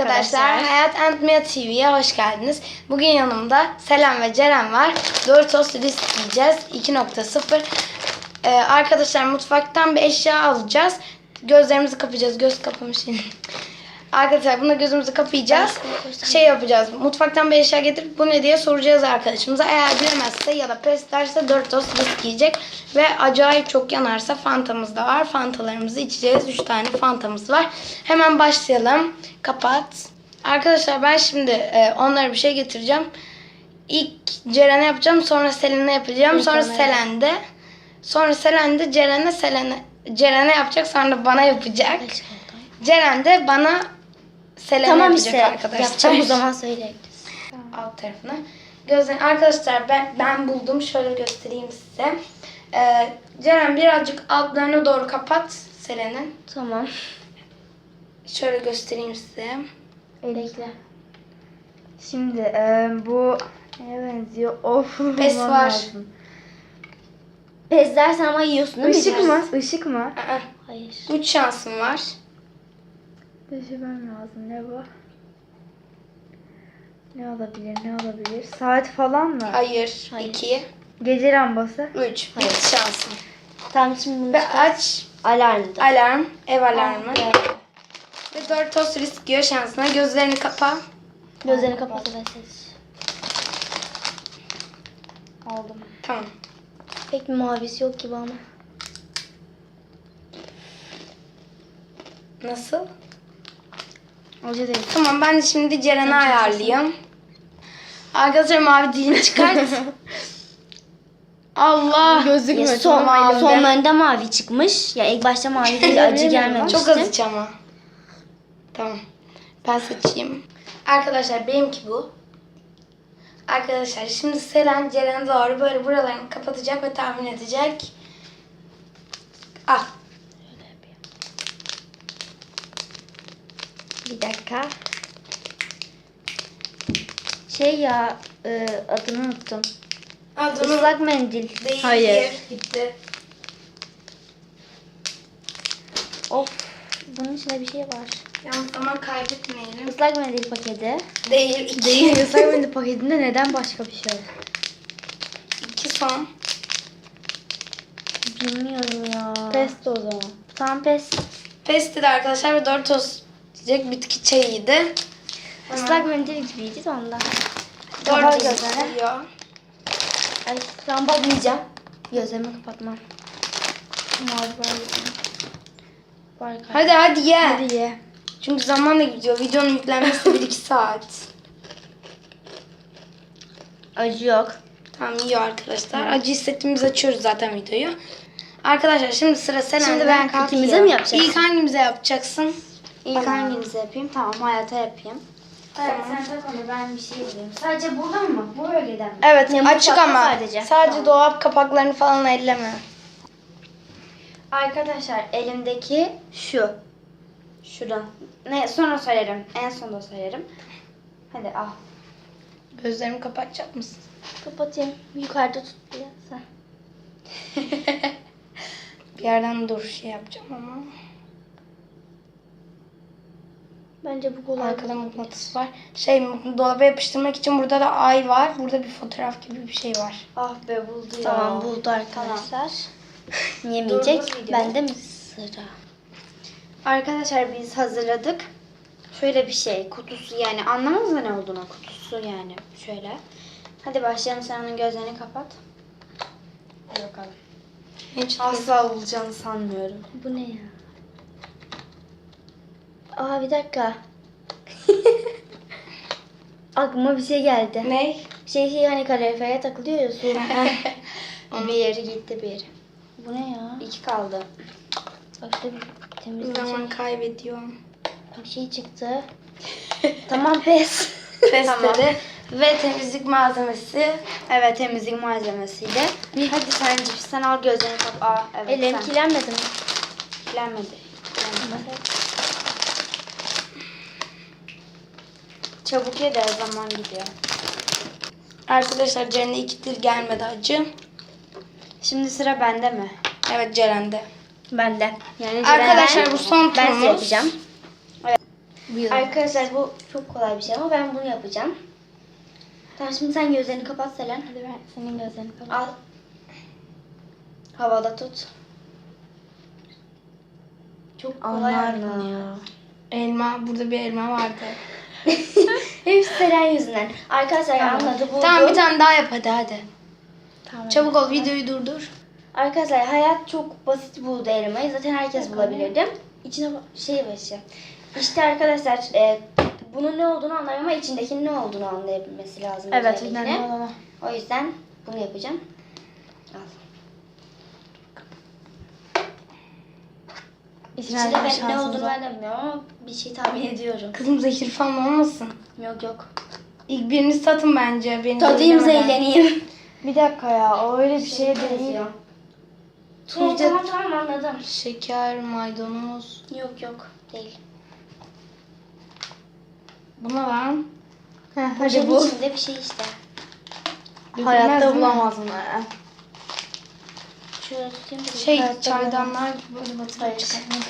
arkadaşlar. Hayat and Mia TV'ye hoş geldiniz. Bugün yanımda Selam ve Ceren var. Doritos risk yiyeceğiz. 2.0. Ee, arkadaşlar mutfaktan bir eşya alacağız. Gözlerimizi kapayacağız. Göz kapamış. arkadaşlar buna gözümüzü kapayacağız. Şey yapacağız. Mutfaktan bir eşya getirip bu ne diye soracağız arkadaşımıza. Eğer bilemezse ya da pes derse Doritos risk yiyecek. Ve acayip çok yanarsa Fanta'mız da var. Fantalarımızı içeceğiz. 3 tane Fanta'mız var. Hemen başlayalım. Kapat. Arkadaşlar ben şimdi e, onlara bir şey getireceğim. İlk Ceren'e yapacağım. Sonra Selen'e yapacağım. İlk sonra ona. Selen'de. Sonra Selen de Ceren'e Selen'e Ceren'e yapacak. Sonra da bana yapacak. Ceren de bana Selen'e Tamam yapacak işte. arkadaşlar. Yapacağım o zaman söyle. Alt tarafına. Gözlerin arkadaşlar ben ben buldum. Şöyle göstereyim size. Ee, Ceren birazcık altlarına doğru kapat Selen'in. Tamam. Şöyle göstereyim size. Bekle. Şimdi e, bu neye benziyor? Of. Pes bulmam var. lazım. Pez dersen ama yiyorsun değil mi? Işık mı? Işık mı? Aa, Hayır. Üç şansım var. Düşünmem lazım. Ne bu? Ne olabilir? Ne olabilir? Saat falan mı? Hayır. Hayır. iki, Gece lambası. üç. Bir şansım. Tamam şimdi bunu Ve çıkar. aç Alarmdı. alarm. Ev alarmı. Evet. Ve Doritos risk yiyor şansına. Gözlerini kapa. Gözlerini kapat ve ses. Aldım. Tamam. Pek bir mavisi yok gibi ama. Nasıl? Hoca değil. Tamam ben de şimdi Ceren'i ayarlayayım. Arkadaşlar mavi dilini çıkart. Allah. Gözlük Ya son, mavi. sonlarında mavi çıkmış. Ya ilk başta mavi değil acı gelmemişti. Çok az iç ama. Tamam. Ben seçeyim. Arkadaşlar benimki bu. Arkadaşlar şimdi Selen Ceren'e doğru böyle buralarını kapatacak ve tahmin edecek. Al. Bir dakika. Şey ya e, adını unuttum. Adını Islak mendil. değil. Hayır. Gitti. Of. Bunun içinde bir şey var. Yalnız zaman kaybetmeyelim. Islak mendil paketi. Değil. iki. Değil. Islak mendil paketinde neden başka bir şey? İki son. Bilmiyorum ya. Pesto o zaman. Tam pes. Pesti de arkadaşlar ve Doritos diyecek bitki çayıydı. Islak mendil gibiydi de ondan. Doritos Kapat şu an bakmayacağım. Gözlerimi kapatmam. Hadi hadi ye. Hadi ye. Çünkü zaman da gidiyor. Videonun yüklenmesi 1-2 saat. Acı yok. Tamam yiyor arkadaşlar. Acı hissettiğimiz açıyoruz zaten videoyu. Arkadaşlar şimdi sıra Selen'de. Şimdi ben Kalk ikimize ya. mi yapacaksın? İlk hangimize yapacaksın? İlk hanginizi yapayım? Tamam hayata yapayım. Tamam. sen de konu ben bir şey yapayım. Sadece buradan mı? Bu bölgeden mi? Evet Ne, açık ama. sadece. Sadece Tamam. dolap kapaklarını falan elleme. Arkadaşlar elimdeki şu. Şuradan. Ne sonra söylerim. En sonunda söylerim. Hadi al. Gözlerimi kapatacak mısın? Kapatayım. Yukarıda tut biraz sen. Bir yerden dur şey yapacağım ama. Bence bu kolay. Arkada mıknatıs var. Şey dolaba yapıştırmak için burada da ay var. Burada bir fotoğraf gibi bir şey var. Ah be buldu ya. Tamam buldu arkadaşlar. Yemeyecek. Durdur videoyu. Bende mi sıra? Arkadaşlar biz hazırladık. Şöyle bir şey kutusu yani anlamadınız mı ne olduğunu kutusu yani şöyle. Hadi başlayalım sen onun gözlerini kapat. Hadi bakalım. Hiç Asla bulacağını sanmıyorum. Bu ne ya? Aa bir dakika. Aklıma bir şey geldi. Ne? Şey şey hani kalorifere takılıyor ya su. bir yeri gitti bir. Bu ne ya? İki kaldı. Başka bir temizleyecek Zaman kaybediyorum. bir şey çıktı. tamam pes. Testleri ve temizlik malzemesi. Evet temizlik malzemesiydi. Hadi sen cips sen al gözlerini kapat. Aa evet Ellerim sen. kirlenmedi mi? Kirlenmedi. Kirlenmedi. Çabuk ye de zaman gidiyor. Arkadaşlar Ceren'e iki dil gelmedi acı. Şimdi sıra bende mi? Evet Ceren'de. Ben de. Yani Arkadaşlar bu son Ben turumuz. size yapacağım. Bu yıl. Arkadaşlar bu çok kolay bir şey ama ben bunu yapacağım. Tamam şimdi sen gözlerini kapat Selen. Hadi ben senin gözlerini kapat. Al. Havada tut. Çok kolay görünüyor. Elma. Burada bir elma vardı. Hepsi Selen yüzünden. Arkadaşlar anladı bu. Tamam bir tane daha yap hadi hadi. Tamam. Çabuk ol videoyu durdur. Arkadaşlar hayat çok basit buldu elmayı. Zaten herkes bulabilirdi. İçine şey başı. İşte arkadaşlar e, bunun ne olduğunu anlar ama içindekinin ne olduğunu anlayabilmesi lazım. Evet, önemli. O yüzden bunu yapacağım. Al. Alma ben ne olduğunu ben de bilmiyorum ama bir şey tahmin ediyorum. Kızım zehir falan olmasın. Yok yok. İlk birini satın bence. Beni Tadayım zehirleneyim. Bir dakika ya o öyle bir şey değil. benziyor. Tuzca- tamam tamam anladım. Şeker, maydanoz. Yok yok değil. Buna lan. Heh, hadi bul. içinde bir şey işte. Hayatta bulamaz bunu. Şey çaydanlar böyle batırıp çıkartmak.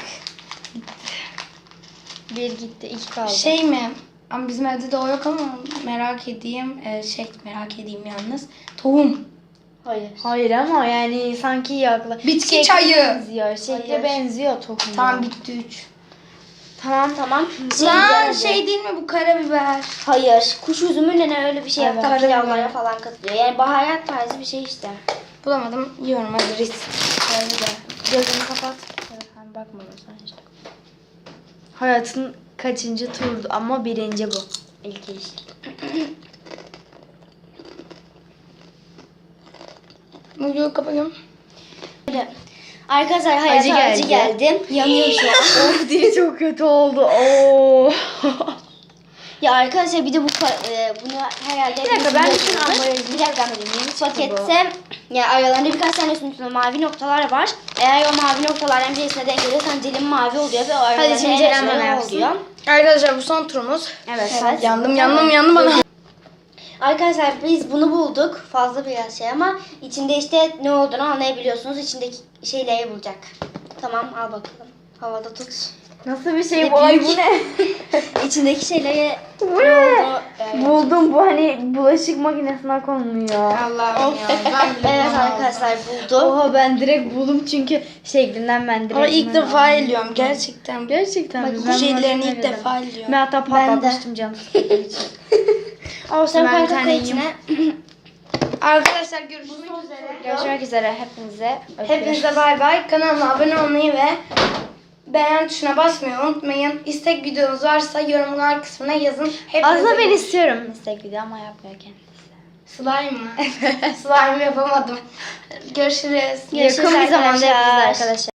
Bir gitti, iki kaldı. Şey mi? Ama bizim evde de o yok ama merak edeyim. e, şey merak edeyim yalnız. Tohum. Hayır. Hayır ama yani sanki yakla. Bitki Şekle çayı. benziyor. Şekle Hayır. benziyor tohum. Tamam bitti 3. Tamam. Tamam. Lan geldi. şey değil mi bu karabiber? Hayır. Kuş üzümüyle ne öyle bir şey Evet. pilavlara falan katılıyor. Yani baharat tarzı bir şey işte. Bulamadım. Yiyorum hadi risk. Gözünü kapat. Evet, ben bakmadım sen işte. Hayatın kaçıncı turdu ama birinci bu. İlk iş. Videoyu kapatıyorum. Arkadaşlar hayat Acı acı, geldi. geldi. Yanıyor şu an. of dili çok kötü oldu. Oo. ya arkadaşlar bir de bu e, bunu herhalde Bir dakika, ben bütün ambalajını bir dakika pakette ya aralarında birkaç tane üstünde mavi noktalar var. Eğer o mavi noktalardan birisine denk gelirsen dilim mavi oluyor ve o aralarında şimdi en Ceren bana yapsın. oluyor. Arkadaşlar bu son turumuz. Evet. Evet. Yandım yandım yandım bana. Arkadaşlar biz bunu bulduk. Fazla biraz şey ama içinde işte ne olduğunu anlayabiliyorsunuz. İçindeki şeyleri bulacak. Tamam al bakalım. Havada tut. Nasıl bir şey bu? Ay bu ne? İçindeki şeyleri Bu ne. Buldum bu hani bulaşık makinesine konuluyor. Allah'ım ya. Ben bile Evet arkadaşlar buldu. Oha ben direkt buldum çünkü şeklinden ben direkt. Ama ilk bunu defa eliyorum gerçekten. Gerçekten Bak bu şeylerini ilk defa eliyorum. Ben hatta Ben de. patlatmıştım canım. Olsun Sen ben bir tane yiyeyim. Arkadaşlar görüşmek üzere. Görüşmek üzere hepinize. öpüyorum. Hepinize bay bay. Kanalıma abone olmayı ve beğen tuşuna basmayı unutmayın. İstek videonuz varsa yorumlar kısmına yazın. Hepinize Aslında ben istiyorum istek video ama yapmıyor kendisi. Slime mı? Slime yapamadım. Görüşürüz. Yakın bir zamanda yapacağız arkadaşlar.